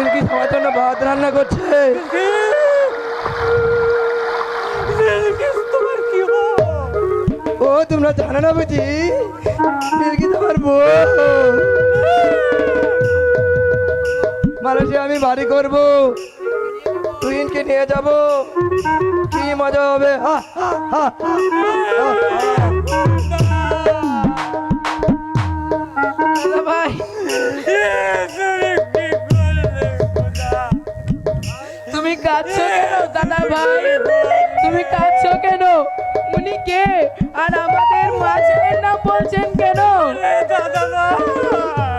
বিলকিস আমার জন্য ভাত রান্না করছে। ও তোমরা জানো না বুঝি? বিলকিস আমার বউ। মালয়েশিয়া আমি বাড়ি করব। তুইনকে নিয়ে যাব। কি মজা হবে? হা, হা, হা, হা, হা। ভাই। কাঁদছো কেন দাদা ভাই তুমি কাঁদছো কেন? উনি কে? আর আমাদের মাঝে নাম বলছেন কেন? আমার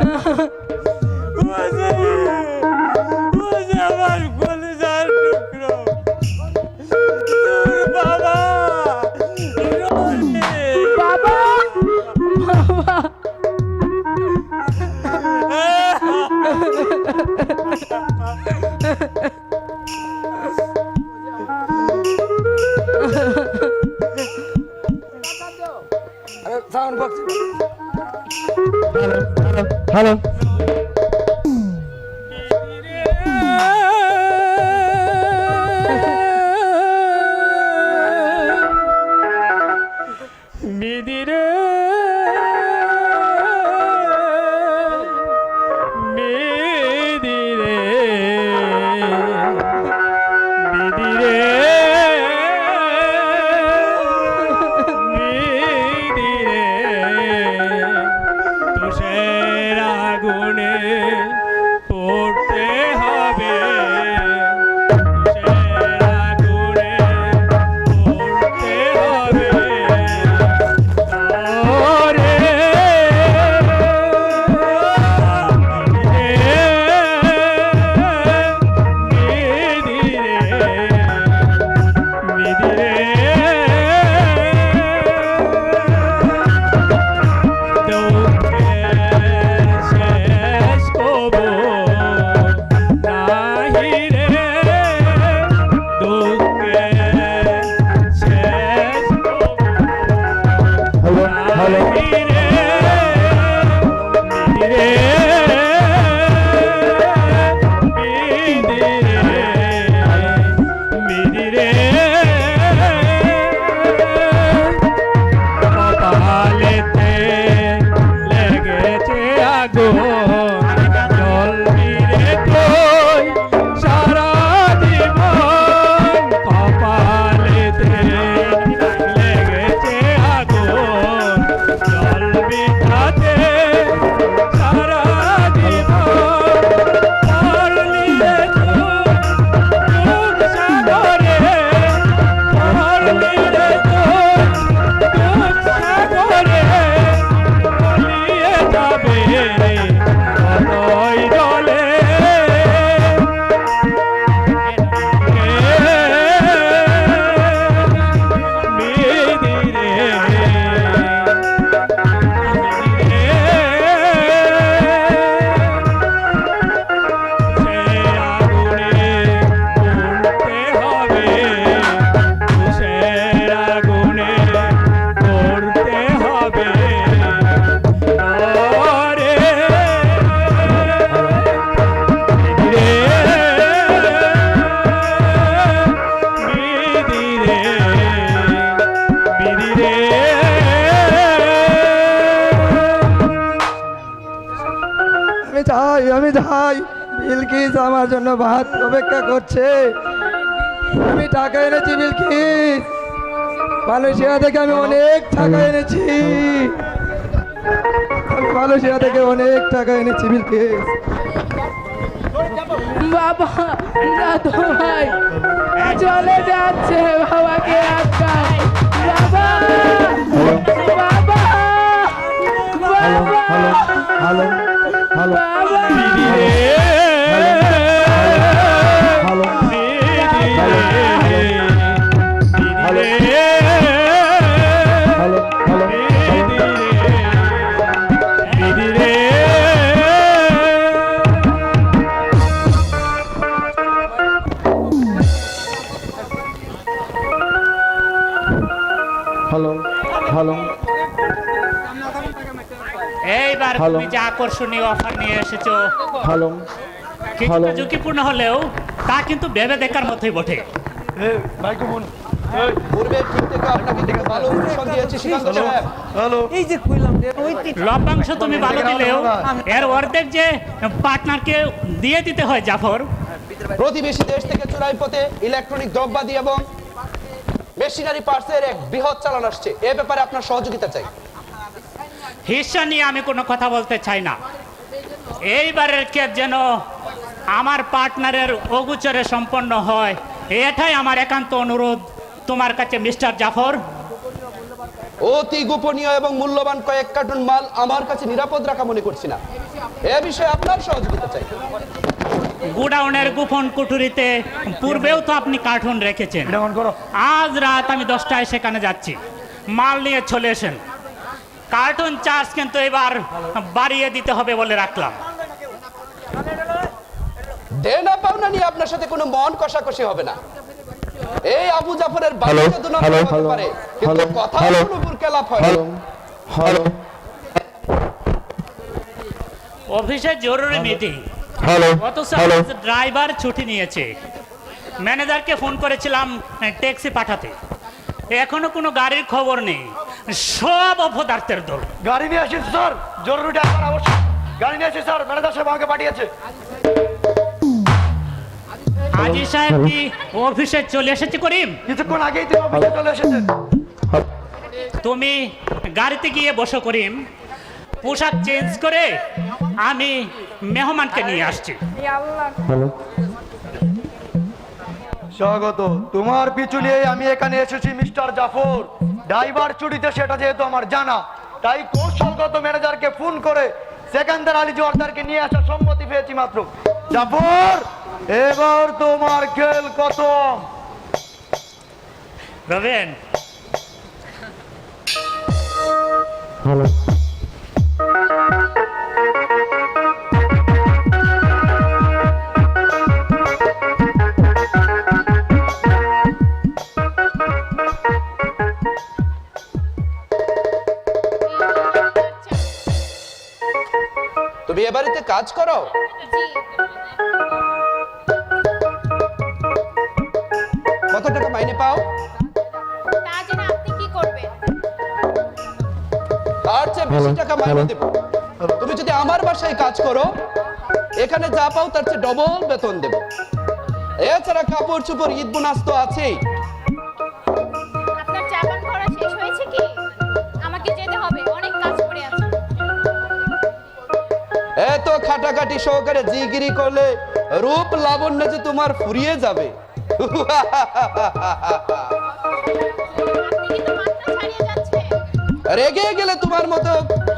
হ্যালো মিদিরে আমি বিলকিস আমার জন্য ভাত অপেক্ষা করছে। আমি টাকা এনেছি বিলকিস। মালয়েশিয়া থেকে আমি অনেক টাকা এনেছি। আমি মালয়েশিয়া থেকে অনেক টাকা এনেছি বিলকিস। বাবা দাদু ভাই। চলে যাচ্ছে বাবাকে বাবা বাবা হ্যালো হ্যালো হ্যালো হ্যালো বাবা তুমি যে আকর্ষণীয় অফার নিয়ে এসেছ। কিছুটা ঝুঁকিপূর্ণ হলেও তা কিন্তু ভেবে দেখার মতোই বটে। লভ্যাংশ তুমি ভালো দিলেও এর অর্ধেক যে পার্টনারকে দিয়ে দিতে হয় জাফর প্রতিবেশী দেশ থেকে চোরাই পথে ইলেকট্রনিক দ্রব্যাদি এবং মেশিনারি পার্টসের এক বৃহৎ চালান আসছে। এ ব্যাপারে আপনার সহযোগিতা চাই। হিস্সা নিয়ে আমি কোনো কথা বলতে চাই না। এইবারের কেস যেন আমার পার্টনারের অগুচরে সম্পন্ন হয় এটাই আমার একান্ত অনুরোধ। তোমার কাছে মিস্টার জাফর। অতি গোপনীয় এবং মূল্যবান কয়েক কার্টুন মাল আমার কাছে নিরাপদ রাখা মনে করছি না। এ বিষয়ে আপনার সহযোগিতা চাই। গুডাউনের গোপন কুঠুরিতে পূর্বেও তো আপনি কার্টুন রেখেছেন। আজ রাত আমি দশটায় সেখানে যাচ্ছি। মাল নিয়ে চলে এসেন। কার্টুন চার্জ কিন্তু এবার বাড়িয়ে দিতে হবে বলে রাখলাম। দেনা পাওনা নিয়ে আপনার সাথে কোনো মন কষাকষি হবে না। এই আবু জাফরের নম্বর হতে পারে কিন্তু কথা হ্যালো, কোনো বুরকেলাপ হয়। হ্যালো হ্যালো অফিসে জরুরি মিটিং হ্যালো অথচ হ্যালো। ড্রাইভার ছুটি নিয়েছে। ম্যানেজারকে ফোন করেছিলাম ট্যাক্সি পাঠাতে। এখনও কোনো গাড়ির খবর নেই। সব অপদার্থের দল। গাড়ি নিয়ে আসিস স্যার জরুরি ড্রাইভার আবশ্যক। গাড়ি নিয়ে আসিস স্যার ম্যানেজার সাহেব আমাকে পাঠিয়েছে। আজি সাহেব কি অফিসে চলে এসেছে করিম? কিছুক্ষণ আগেই তিনি অফিসে চলে এসেছেন তুমি গাড়িতে গিয়ে বসো করিম। পোশাক চেঞ্জ করে আমি মেহমানকে নিয়ে আসছি। স্বাগত। তোমার পিছু নিয়ে আমি এখানে এসেছি মিস্টার জাফর। ড্রাইভার চুরিতে সেটা যেহেতু আমার জানা তাই কৌশলগত ম্যানেজারকে ফোন করে সেকেন্দার আলী জোয়ারদারকে নিয়ে আসার সম্মতি পেয়েছি মাত্র। জাফর এবার তোমার খেল কত রবেন। হ্যালো। তুমি এ বাড়িতে কাজ করো? কত টাকা মাইনে পাও? তা জেনে আপনি কি করবেন? তার চেয়ে বেশি টাকা মাইনে দেবো। তুমি যদি আমার বাসায় কাজ করো এখানে যা পাও তার চেয়ে ডবল বেতন দেবো। এছাড়া কাপড় চোপড় ঈদ বোনাস তো আছেই। খাটাখাটি সহকারে জিগিরি করলে রূপ লাবণ্য যে তোমার ফুরিয়ে যাবে। রেগে গেলে তোমার মতো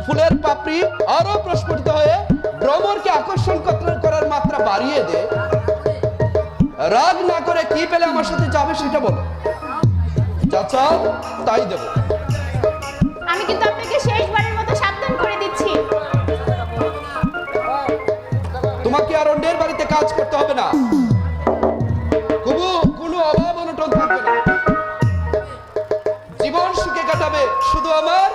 ফুলের পাপড়ি আরও প্রস্ফুটিত হয়ে ভ্রমরকে আকর্ষণ করার- মাত্রা বাড়িয়ে দে। রাগ না করে কি পেলে আমার সাথে যাবে সেটা বলো। চাচা তাই দেবো। আমি কিন্তু আপনাকে শেষবারের তোমাকে আর অন্যের বাড়িতে কাজ করতে হবে না। কুবু কোনো অভাব অনটন থাকবে না। জীবন সুখে কাটাবে শুধু আমার?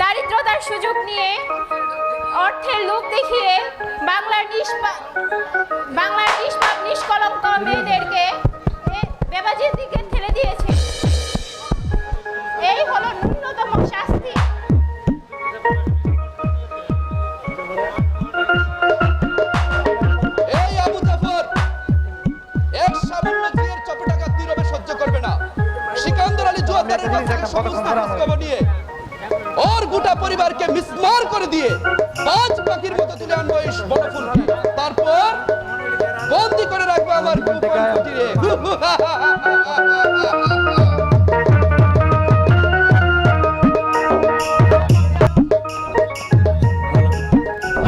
দারিদ্রতার সুযোগ নিয়ে অর্থের লোভ দেখিয়ে বাংলার নিষ্পা বাংলার নিষ্পাপ, নিষ্কলঙ্ক মেয়েদেরকে বেবাজির দিকে ঠেলে দিয়েছে। এই হলো নিয়ে ওর গোটা পরিবারকে মিসমার করে দিয়ে পাঁচ পাখির মতো তুলে আনব এই বড় ফুলকে তারপর বন্দি করে রাখব আমার কুটিরে।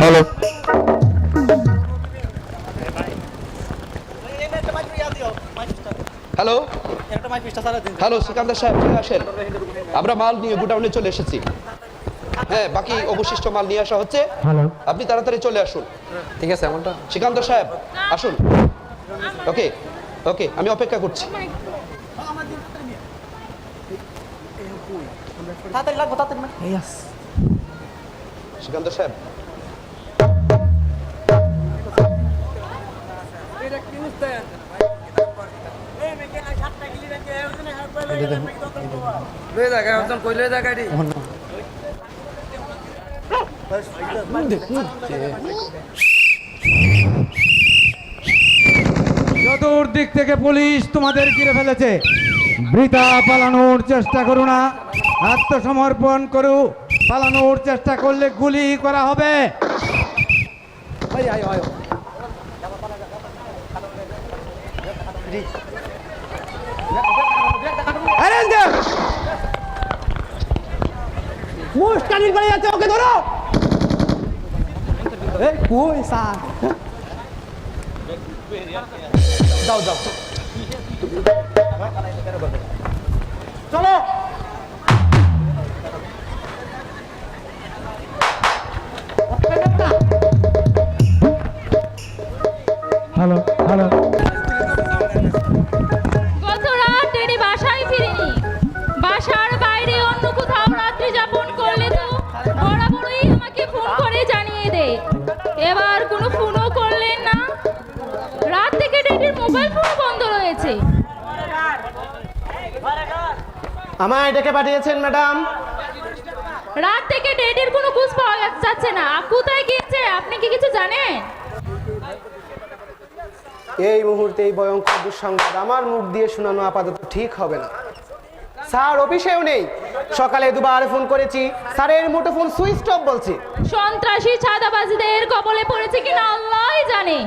হ্যালো। হ্যালো। হ্যালো সিকান্দার সাহেব চলে আসেন। আমরা মাল নিয়ে গোডাউনে চলে এসেছি। হ্যাঁ বাকি অবশিষ্ট মাল নিয়ে আসা হচ্ছে। আপনি তাড়াতাড়ি চলে আসুন। ঠিক আছে এমনটা? সিকান্দর সাহেব আসুন। ওকে ওকে আমি অপেক্ষা করছি। সিকান্দর সাহেব। চতুর্দিক থেকে পুলিশ তোমাদের ঘিরে ফেলেছে। বৃথা পালানোর চেষ্টা করো না। আত্মসমর্পণ করো। পালানোর চেষ্টা করলে গুলি করা হবে। মুস্কানির করে যাচ্ছে ওকে ধরো এই কই স্যার যাও যাও চলো হ্যালো হ্যালো আমায় ডেকে পাঠিয়েছেন ম্যাডাম। রাত থেকে ডেডির কোনো খোঁজ পাওয়া যাচ্ছে না। কোথায় গিয়েছে? আপনি কি কিছু জানেন? এই মুহূর্তে এই ভয়ঙ্কর দুঃসংবাদ আমার মুখ দিয়ে শোনানো আপাতত ঠিক হবে না। স্যার অফিসেও নেই। সকালে দুবার ফোন করেছি। স্যারের মুঠো ফোন সুইচ অফ বলছে। সন্ত্রাসী ছাদাবাজিদের কবলে পড়েছে কিনা আল্লাহই জানে।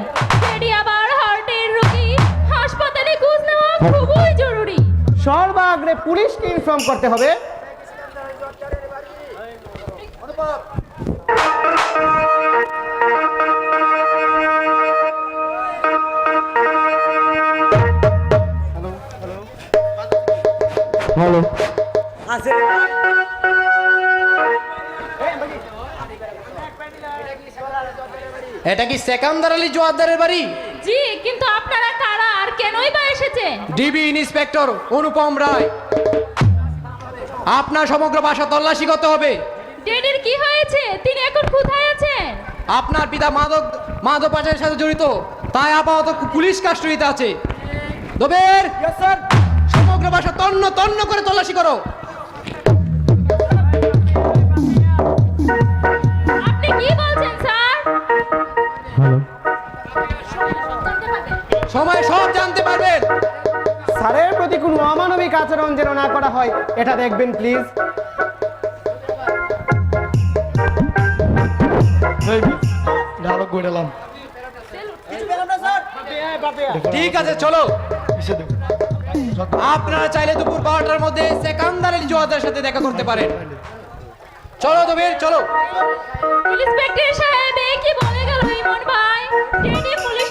ডেডি আবার হার্টের রোগী। হাসপাতালে খোঁজ নেওয়া খুবই জরুরি। সর্বাগ্রে পুলিশকে ইনফর্ম করতে হবে। হ্যালো এটা কি সেকান্দার আলী জোয়ারদারের বাড়ি? কেনই বা এসেছে? DB inspector Anupam Roy. আপনার সমগ্র বাসা তল্লাশি করতে হবে। ডেডির কি হয়েছে? তিনি এখন কোথায় আছেন? আপনার পিতা মাদক মাদক পাচারের সাথে জড়িত। তাই আপাতত পুলিশ কাস্টডিতে আছে। দবের সমগ্র বাসা তন্ন তন্ন করে তল্লাশি করো। অমানবিক যেন না করা হয় এটা দেখবেন প্লিজ ঠিক আছে চলো। আপনারা চাইলে দুপুর বারোটার মধ্যে সেকান্দার আলী জোয়ারদারের সাথে দেখা করতে পারেন। চলো দবের চলো। ইন্সপেক্টর সাহেব কি বলে গেল ইমন ভাই। পুলিশ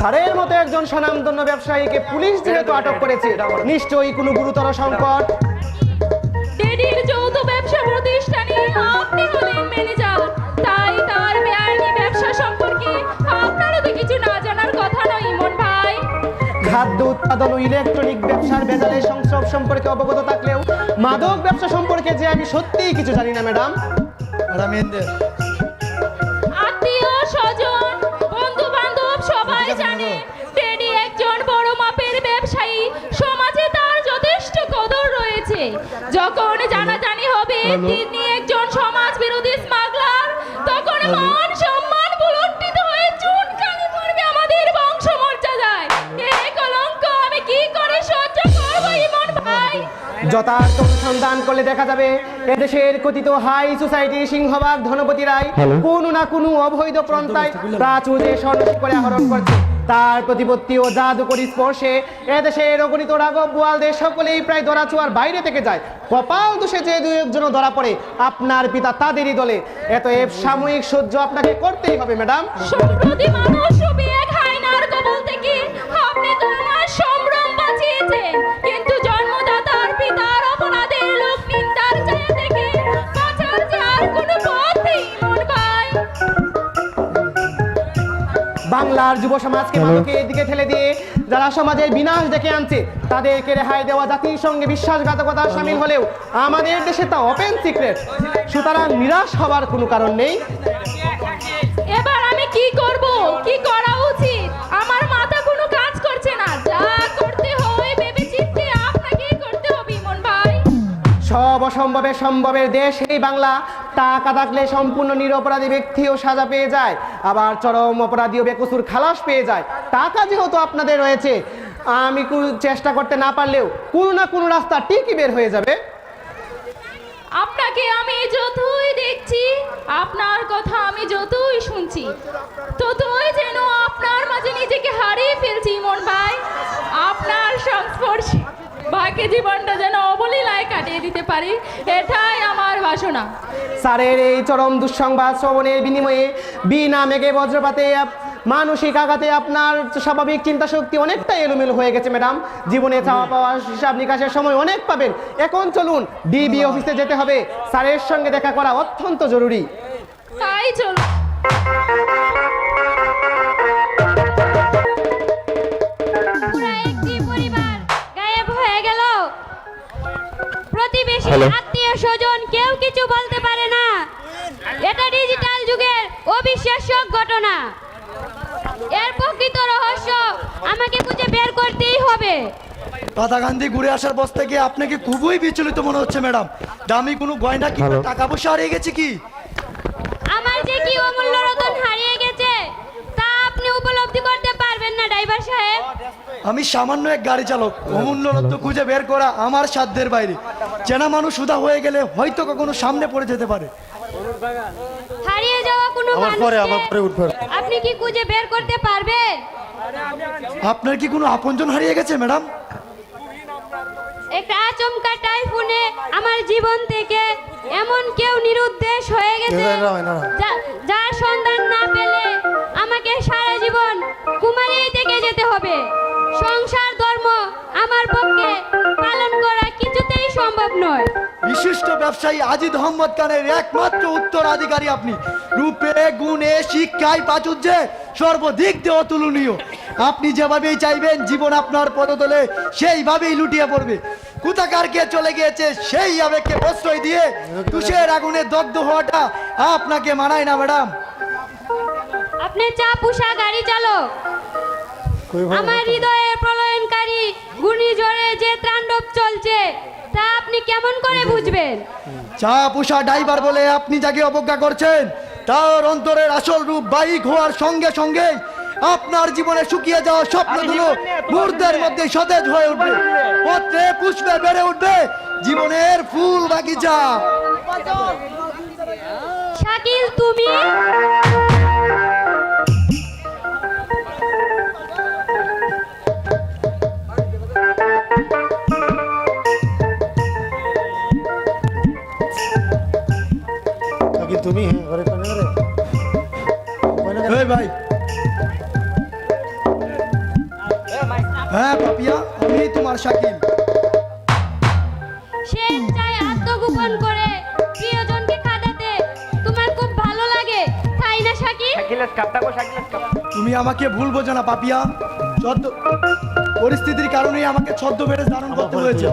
স্যারের মতো একজন স্বনামধন্য ব্যবসায়ীকে পুলিশ যেহেতু আটক করেছে নিশ্চয়ই কোনো গুরুতর সংকট। ডেডির যৌথ ব্যবসা প্রতিষ্ঠানে আপনি হলেন ম্যানেজার। তাই তার বেআইনি ব্যবসা সম্পর্কে আপনারও তো কিছু না জানার কথা নয় ইমন ভাই। খাদ্য উৎপাদন ও ইলেকট্রনিক ব্যবসার বেজালের সংসব সম্পর্কে অবগত থাকলেও মাদক ব্যবসা সম্পর্কে যে আমি সত্যিই কিছু জানি না ম্যাডাম। আত্মীয় তিনি একজন সমাজ বিরোধী স্মাগলার তখন মান সম্মান হয়ে চুনকানি পড়বে আমাদের বংশ মর্যাদায় এই কলঙ্ক আমি কি করে সহ্য করব ইমন ভাই? যথার্থ অনুসন্ধান করলে দেখা যাবে এদেশের কথিত হাই সোসাইটির সিংহভাগ ধনপতি রায় কোনো না কোনো অবৈধ পন্থায় প্রাচুর্যে স্বর্ণ করে আহরণ করছে। তার প্রতিপত্তি ও জাদুকরি স্পর্শে এদেশের অগণিত রাঘব বোয়ালদের সকলেই প্রায় দরাচুয়ার বাইরে থেকে যায়। কপাল দোষে যে দু একজন ধরা পড়ে আপনার পিতা তাদেরই দলে। এত সাময়িক সহ্য আপনাকে করতেই হবে ম্যাডাম। সম্প্রতি মানুষ বিয়ে খায় না আর কবল থেকে। আপনি তো আমার সম্ভ্রম বাঁচিয়েছেন। কিন্তু জন্মদাতার পিতার অপরাধের লোক নিন্দার ছায়া থেকে বাঁচার যে আর কোনো পথ নেই মন ভাই বাংলার যুব সমাজকে মাদকের দিকে ঠেলে দিয়ে যারা সমাজের বিনাশ ডেকে আনছে তাদেরকে রেহাই দেওয়া জাতির সঙ্গে বিশ্বাসঘাতকতা সামিল হলেও আমাদের দেশে তা ওপেন সিক্রেট সুতরাং নিরাশ হবার কোনো কারণ নেই। এবার আমি কি করব? কি করা উচিত? আমার মাথা কোনো কাজ করছে না। যা করতে হয় ভেবে চিন্তে আপনাকেই করতে হবে ইমন ভাই। সব অসম্ভবের সম্ভবের দেশ এই বাংলা। টাকা থাকলে সম্পূর্ণ নিরপরাধী ব্যক্তিও সাজা পেয়ে যায়। আবার চরম অপরাধীও বেকসুর খালাস পেয়ে যায়। টাকা যেহেতু আপনাদের রয়েছে, আমি চেষ্টা করতে না পারলেও কোনো না কোনো রাস্তা ঠিকই বের হয়ে যাবে। আপনাকে আমি যতই দেখছি, আপনার কথা আমি যতই শুনছি, ততই যেন আপনার মাঝে নিজেকে হারিয়ে ফেলছি মন ভাই। আপনার সংস্পর্শে বাকি জীবনটা যেন অবলীলায় কাটিয়ে দিতে পারি এটাই আমার বাসনা। স্যারের এই চরম দুঃসংবাদ শ্রবণের বিনিময়ে বিনা মেঘে বজ্রপাতে মানসিক আঘাতে আপনার স্বাভাবিক চিন্তা শক্তি অনেকটাই এলোমেলো হয়ে গেছে ম্যাডাম। জীবনে চাওয়া পাওয়া হিসাব নিকাশের সময় অনেক পাবেন। এখন চলুন ডিবি অফিসে যেতে হবে। স্যারের সঙ্গে দেখা করা অত্যন্ত জরুরি। তাই চলো প্রতিবেশী আত্মীয় স্বজন কেউ কিছু বলতে পারে না। এটা ডিজিটাল যুগের অবিশ্বাস্য ঘটনা। এর প্রকৃত রহস্য আমাকে খুঁজে বের করতেই হবে। গান্ধী ঘুরে আসার বস থেকে আপনাকে খুবই বিচলিত মনে হচ্ছে ম্যাডাম। দামি কোনো গয়না কি টাকা পয়সা হারিয়ে গেছে কি? আমার যে কি অমূল্য রতন হারিয়ে গেছে তা আপনি উপলব্ধি করতে পারবেন না আমি সামান্য এক গাড়ি চালক। অমূল্য রত্ন খুঁজে বের করা আমার সাধ্যের বাইরে। চেনা মানুষ সুদা হয়ে গেলে হয়তো কখনো সামনে পড়ে যেতে পারে। হারিয়ে যাওয়া কোনো মানুষকে আপনি কি খুঁজে বের করতে পারবেন? আপনার কি কোনো আপনজন হারিয়ে গেছে ম্যাডাম? একটা আচমকা টাইফুনে আমার জীবন থেকে এমন কেউ নিরুদ্দেশ হয়ে গেছে যার সন্ধান না পেলে আমাকে সারা জীবন কুমারী থেকে যেতে হবে। সংসার ধর্ম আমার পক্ষে পালন করা কিছুতেই সম্ভব নয়। বিশিষ্ট ব্যবসায়ী আজিদ আহমদ খানের একমাত্র উত্তরাধিকারী আপনি। রূপে গুণে শিক্ষায় প্রাচুর্যে সর্বদিক দিয়ে অতুলনীয় আপনি যেভাবেই চাইবেন জীবন আপনার পদতলে সেইভাবেই লুটিয়ে পড়বে। কোথাকার কে চলে গিয়েছে সেই আবেগকে প্রশ্রয় দিয়ে তুষের আগুনে দগ্ধ হওয়াটা আপনাকে মানায় না ম্যাডাম। আপনি চা পুষা গাড়ি চালক। আমার হৃদয়ের প্রলয়নকারী ঘূর্ণিঝড়ে যে তাণ্ডব চলছে তা আপনি কেমন করে বুঝবেন? চা পুষা ড্রাইভার বলে আপনি যাকে অবজ্ঞা করছেন তার অন্তরের আসল রূপ বাইক হওয়ার সঙ্গে সঙ্গে আপনার জীবনে শুকিয়ে যাওয়া স্বপ্নগুলো মুহূর্তের মধ্যে সতেজ হয়ে উঠবে। পত্রে পুষ্পে বেড়ে উঠবে। জীবনের ফুল বাগিচা। শাকিল তুমি? ভাই। হ্যাঁ পাপিয়া আমি তোমার শাকিল। সে চায় আত্মগোপন করে প্রিয়জনকে কাঁদাতে। তোমার খুব ভালো লাগে তাই না শাকিল? তুমি আমাকে ভুল বোঝো না পাপিয়া। ছদ্ম পরিস্থিতির কারণেই আমাকে ছদ্মবেশে ধারণ করতে হয়েছে।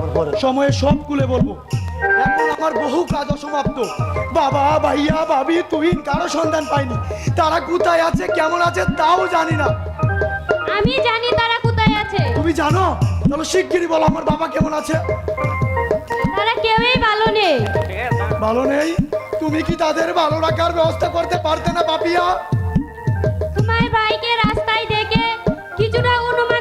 সময়ে সব খুলে বলব। এখন আমার বহু কাজ অসমাপ্ত। বাবা ভাইয়া ভাবি তুই কারও সন্ধান পাইনি। তারা কোথায় আছে কেমন আছে তাও জানি না। আমি জানি তারা কোথায় আছে। তুমি জানো? তাহলে শিগগিরই বলো আমার বাবা কেমন আছে। তারা কেউই ভালো নেই। ভালো নেই? তুমি কি তাদের ভালো রাখার ব্যবস্থা করতে পারতে না পাপিয়া তোমার ভাইকে রাস্তায় দেখে কিছুটা অনুমান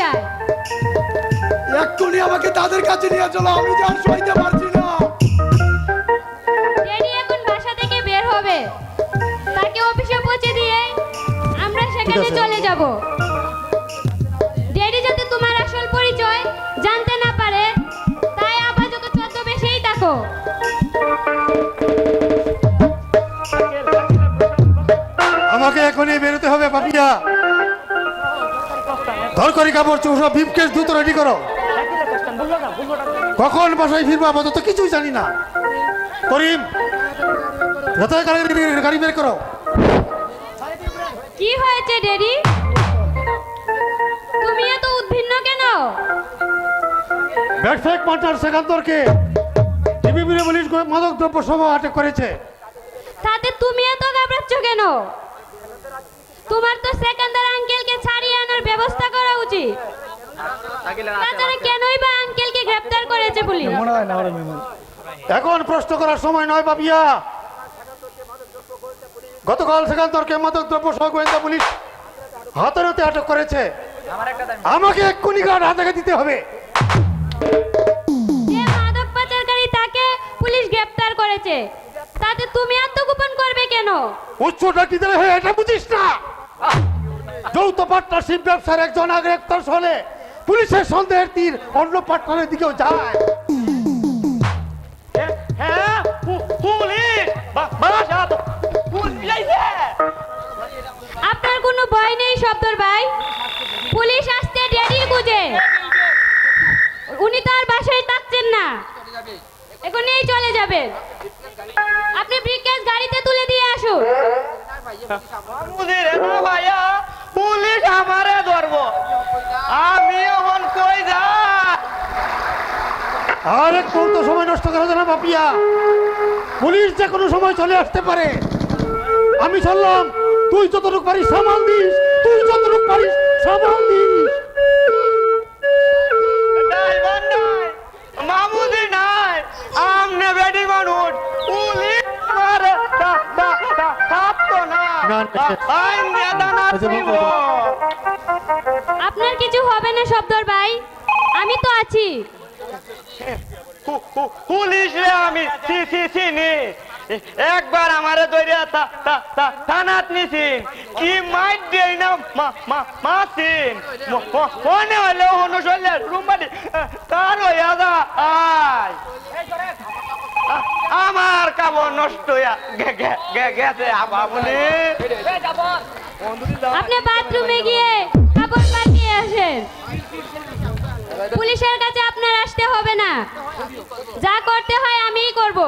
যায়। এক্ষুনি আমাকে তাদের কাছে নিয়ে চলো আমি যার সইতে পারছি না। ড্যাডি এখন বাসা থেকে বের হবে। তাকে অফিসে পৌঁছে দিয়ে আমরা সেখানে চলে যাব। তালিকা পড়ছে ওসব বিপকেস দ্রুত রেডি করো। কখন বাসায় ফিরবো আপাতত কিছুই জানি না। করিম গাড়ি বের করো? কি হয়েছে ডেডি? তুমি এত উদ্ভিন্ন কেন? ব্যাটফেক মাস্টার সেকান্তরকে টিভি মিলে পুলিশ মাদক দ্রব্য সময় আটক করেছে। তাতে তুমি এত ঘাবড়াচ্ছ কেন? তোমার তো সেকেন্দার আঙ্কেলকে উচিত তাছাড়া কেনই বা আঙ্কেলকে গ্রেফতার করেছে পুলিশ এখন প্রশ্ন করার সময় নয় বাবিয়া গতকাল সেকান্তরকে মাদক দ্রব্য সহ গোয়েন্দা পুলিশ হাতে হাতে আটক করেছে। আমাকে এক্ষুনি গার্ড হাতে দিতে হবে। মাদক পাচারকারী তাকে পুলিশ গ্রেফতার করেছে। তাতে তুমি আত্মগোপন করবে কেন? উচ্চটা কি দেবে এটা বুঝিস না। যৌথ পার্টনারশিপ ব্যবসার একজন গ্রেপ্তার হলে পুলিশের সন্দেহের তীর অন্য পার্টনারের দিকেও যায়। হ্যাঁ পুলিশ! আপনার কোনো ভয় নেই শব্দর ভাই? পুলিশ আসতে দেরি বুঝে। উনি তো আর বাসায় থাকছেন না। এখনই চলে যাবেন আপনি ব্রিকেজ গাড়িতে তুলে দিয়ে আসুন। ভাইয়া। পুলিশ আমারে ধরবো। আমি এখন কই যা আর এক মুহূর্ত সময় নষ্ট করা না বাপিয়া? পুলিশ যে কোনো সময় চলে আসতে পারে। আমি চললাম তুই যতটুকু পারিস সামাল দিস তুই যতটুকু পারিস সামাল দিস। মামুদি নাই আমনে বেডি মানুষ পুলিশ মারে না। দিব। হবে না শব্দর ভাই? আমি তো আছি। পুলিশ রে আমি। একবার আমারে ধরে থানাত নিছিন। কি মাইট দেই না মা- মা- মাতিন ম- ম- মনে হলে অনুসরলে রুমবাড়ি তার হইয়া যা আয়। আমার কাবর নষ্ট হইয়া গে- গে- গে- গেছে আপনি বাথরুমে গিয়ে আসেন পুলিশের কাছে আপনার আসতে হবে না। যা করতে হয় আমিই করব।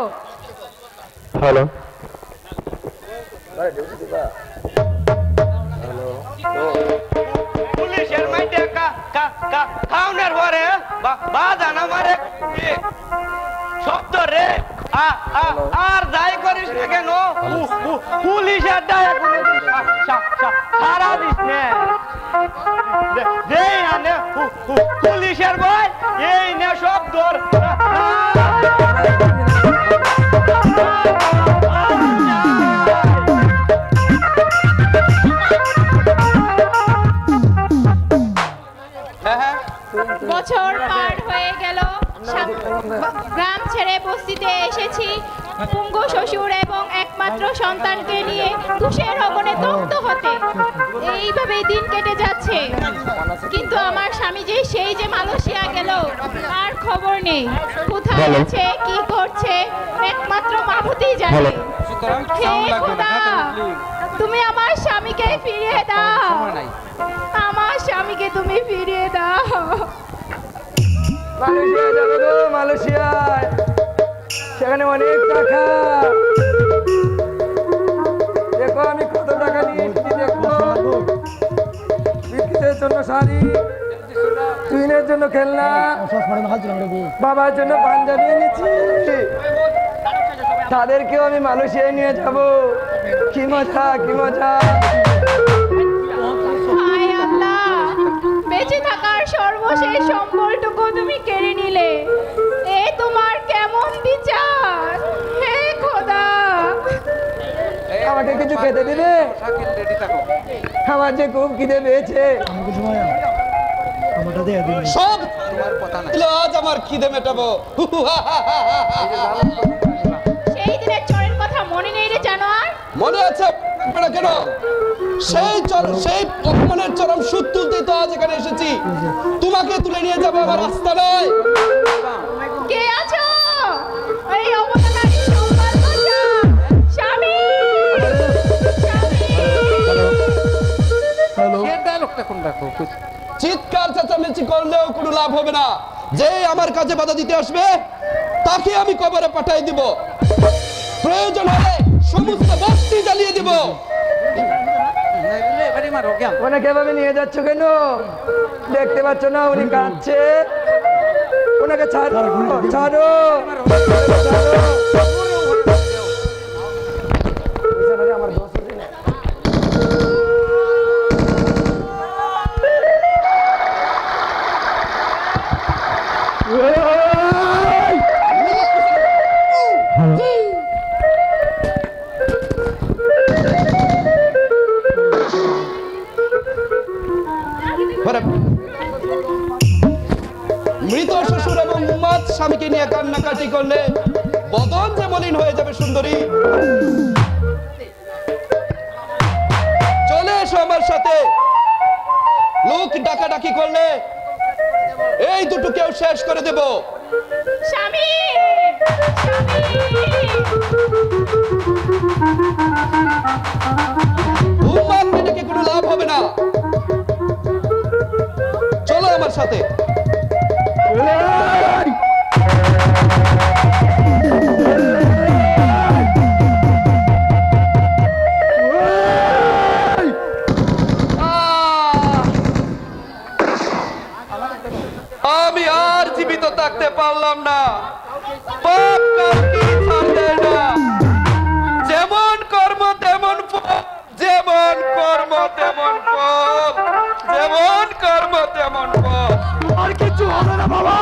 হ্যালো। পুলিশের কাউনের পরে বাজান আমারে। শব্দ রে। আর যাই করিস না কেন? পু- পু- পুলিশের সারা দিস পুলিশের ভয় এই নে শব্দ বছর পার হয়ে গেল। গ্রাম ছেড়ে বস্তিতে এসেছি। পুঙ্গ শ্বশুর এবং একমাত্র সন্তানকে নিয়ে তুষের অগণে দগ্ধ হতে। এইভাবেই দিন কেটে যাচ্ছে। কিন্তু আমার স্বামী যে সেই যে মালয়েশিয়া গেল তার খবর নেই। কোথায় আছে কি করছে একমাত্র মাভূতি জানে। Hello. তুমি আমার স্বামীকে ফিরিয়ে দাও। আমার স্বামীকে তুমি ফিরিয়ে দাও। মালয়েশিয়া মালয়েশিয়ায়। সেখানে অনেক টাকা। দেখো আমি কত টাকা নিয়ে এসেছি, দেখো। বিক্রিতের জন্য শাড়ি তুইনের জন্য খেলনা, বাবার জন্য পাঞ্জাবি এনেছি তাদেরকেও আমি মালয়েশিয়ায় নিয়ে যাব। কি মজা কি মজা। থাকার সর্বশেষ সম্বলটুকু তুমি কেড়ে নিলে। এ তোমার কেমন বিচার? হে খোদা! আমাকে কিছু খেতে দিবে? আমার যে খুব খিদে পেয়েছে। সব আজ আমার খিদে মেটাবো। সেই দিনের চরের কথা মনে নেই রে জানোয়ার? মনে আছে কেন? সেই সেই অপমানের চরম সুদ তুলতেই তো আজ এখানে এসেছি। তোমাকে তুলে নিয়ে যাব আমার রাস্তা নয় কে আছো? এই সম্মান চিৎকার চেঁচামেচি করলেও কোনো লাভ হবে না। যে আমার কাজে বাধা দিতে আসবে তাকে আমি কবরে পাঠাই দিব। প্রয়োজন হলে সমস্ত বস্তি জ্বালিয়ে দিব। ওনাকে এভাবে নিয়ে যাচ্ছ কেন? দেখতে পাচ্ছ না উনি কাঁদছে। ওনাকে ছাড়ো ছাড়ো। ঘরে। নিয়ে করলে বদন যে মলিন হয়ে যাবে সুন্দরী। চলে এসো আমার সাথে। লোক ডাকাডাকি করলে এই দুটো কেউ শেষ করে দেব। স্বামী স্বামী। কোনো লাভ হবে না? চলো আমার সাথে! আমি আর জীবিত থাকতে পারলাম না। পাপ না। যেমন কর্ম, তেমন যেমন কর্ম, তেমন ফল। যেমন কর্ম, তেমন আর কিছু হবে না বাবা।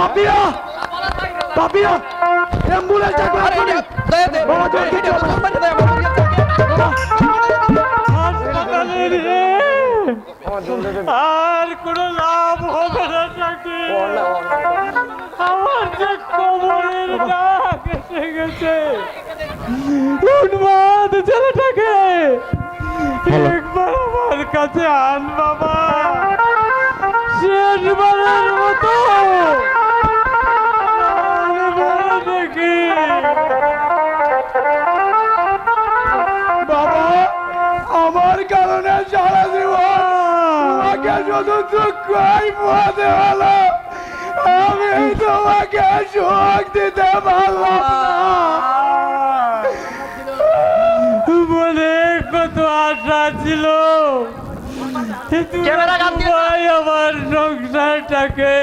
পাপিয়া! পাপিয়া! অ্যাম্বুলেন্স ডাকো এখনই। এটা- দে, বাবা, জলদি চলো। দেয় আর কোনো লাভ হবে না নাকি আমার যে কোমরের ডাক এসে গেছে। উন্মাদ ছেলেটাকে একবার আমার কাছে আন। দুঃখই হলো। আমি তোমাকে সুখ দিতে পারলাম না। বলে কত আশা ছিল? আমার সংসারটাকে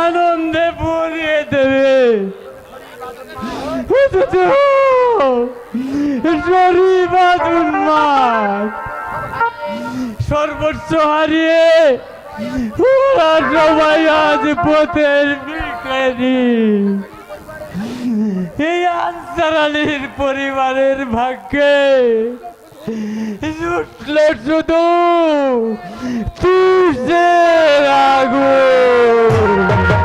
আনন্দে ভরিয়ে দেবে। শরীর উন্মাদ সর্বোচ্চ হারিয়ে সবাই আজ পথের এই আনসার আলীর পরিবারের ভাগ্যে জুটল শুধু তুষের আগুন।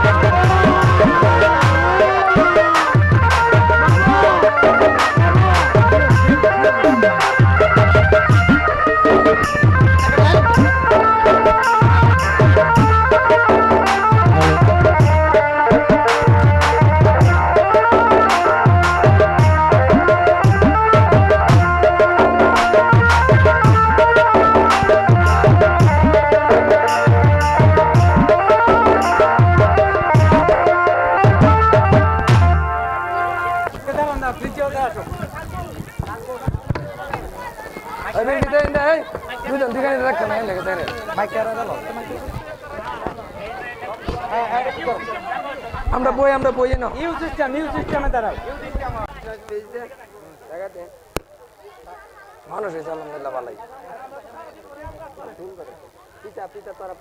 দেন দুজন দিকে রাখতে না লেগে দেন মাইক কেন দাও আমরা বই আমরা বই না ইউ সিস্টেম ইউ সিস্টেমে দাঁড়াও। মানুষ হয়েছে আলহামদুলিল্লাহ ভালাই। পিতা পিতা তারা